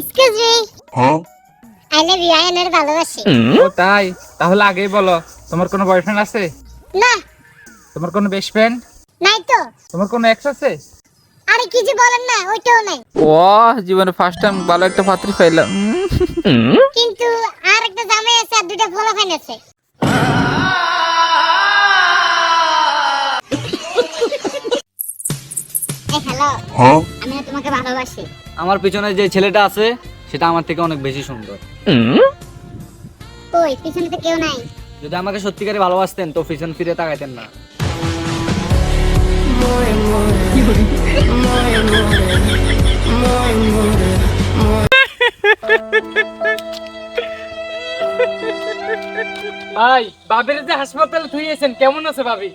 Excuse me I love you I এনার ভালোবাসি ও তাই? তাহলে আগেই বলো তোমার কোনো বয়ফ্রেন্ড আছে? না। তোমার কোনো বেস্ট ফ্রেন্ড নাই তো। তোমার কোনো এক্স আছে? আরে কি যে বলেন না ওইটাও নাই। ও জীবনে ফার্স্ট টাইম ভালো একটা পাত্রী পাইলাম। কিন্তু আর একটা জামাই আছে আর দুইটা ফলো ফাইন আছে। হ্যালো? আমি তোমাকে ভালোবাসি। আমার পিছনে যে ছেলেটা আছে সেটা আমার থেকে অনেক বেশি সুন্দর। কই পিছনে তো কেউ নাই। যদি আমাকে সত্যিকারে ভালোবাসতেন তো পিছন ফিরে তাকাইতেন না। ভাই বাবের যে হাসপাতালে থুইয়েছেন কেমন আছে ভাবি?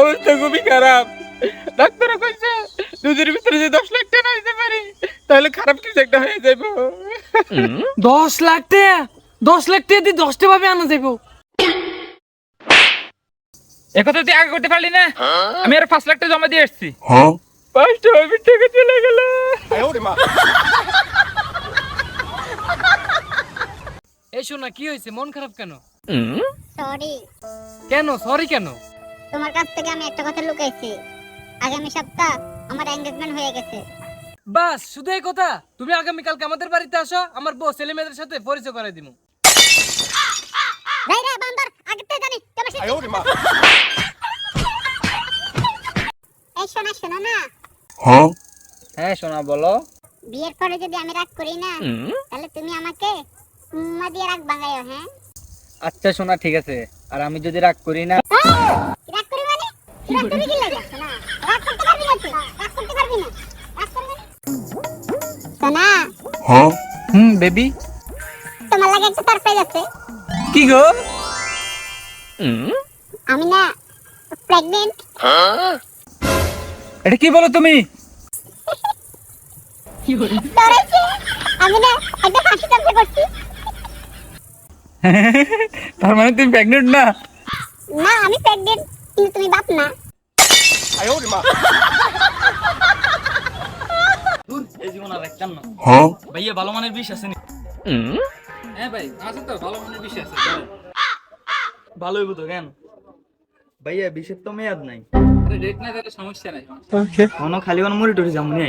অবস্থা খুবই খারাপ। ডাক্তার কইছে দুধের ভিতরে যে দশ লাখ টাকা হইতে পারি তাহলে খারাপ কিছু একটা হয়ে যাইব। দশ লাখ টাকা? দশ লাখ টাকা দিয়ে দশটা ভাবে আনা যাইবো। একথা তুই আগে করতে পারলি না? আমি আর পাঁচ লাখ টাকা জমা দিয়ে এসেছি পাঁচটা ভাবি টাকা চলে গেল। এই শোনা কি হয়েছে? মন খারাপ কেন? সরি কেন? সরি কেন? তোমার কাছ থেকে আমি একটা কথা লুকাইছি। আগামী সপ্তাহ আমার এঙ্গেজমেন্ট হয়ে গেছে। বাস শুধু এই কথা? তুমি আগামীকালকে আমাদের বাড়িতে আসো আমার বউ ছেলে মেয়েদের সাথে পরিচয় করে দিব রাই রে বান্দর আগে জানি কেমন সে- এই শোনা শোনা না হ্যাঁ? শোনা বলো। বিয়ের পরে যদি আমি রাগ করি না তাহলে তুমি আমাকে উম্মা দিয়ে রাগ ভাঙাইও হ্যাঁ? আচ্ছা শোনা ঠিক আছে। আর আমি যদি রাগ করি না রাগ করি মানে? রাগ করবি কি লাগে? শোনা রাগ করতে পারবি না তুই রাগ না। রাগ করবি না? শোনা হুম বেবি। তোমার লাগে একটা সারপ্রাইজ আছে। কি গো? আমি না এটা কি বলো তুমি? আমি না একটা হাসি তামসা করছি। তার মানে তুমি প্রেগনেন্ট না? না আমি প্রেগনেন্ট কিন্তু তুমি বাপ না। দূর, এই জীবন আর রাখতাম না। ভাইয়া ভালো মানের বিষ আছে নি? হ্যাঁ ভাই আছে তো ভালো মানের বিষ আছে ভালোই বুঝো কেন? ভাইয়া বিষের তো মেয়াদ নাই। রেট ডেট না তাহলে সমস্যা নাই। কোনো খালি কোনো মুড়ি টুড়ি যামনি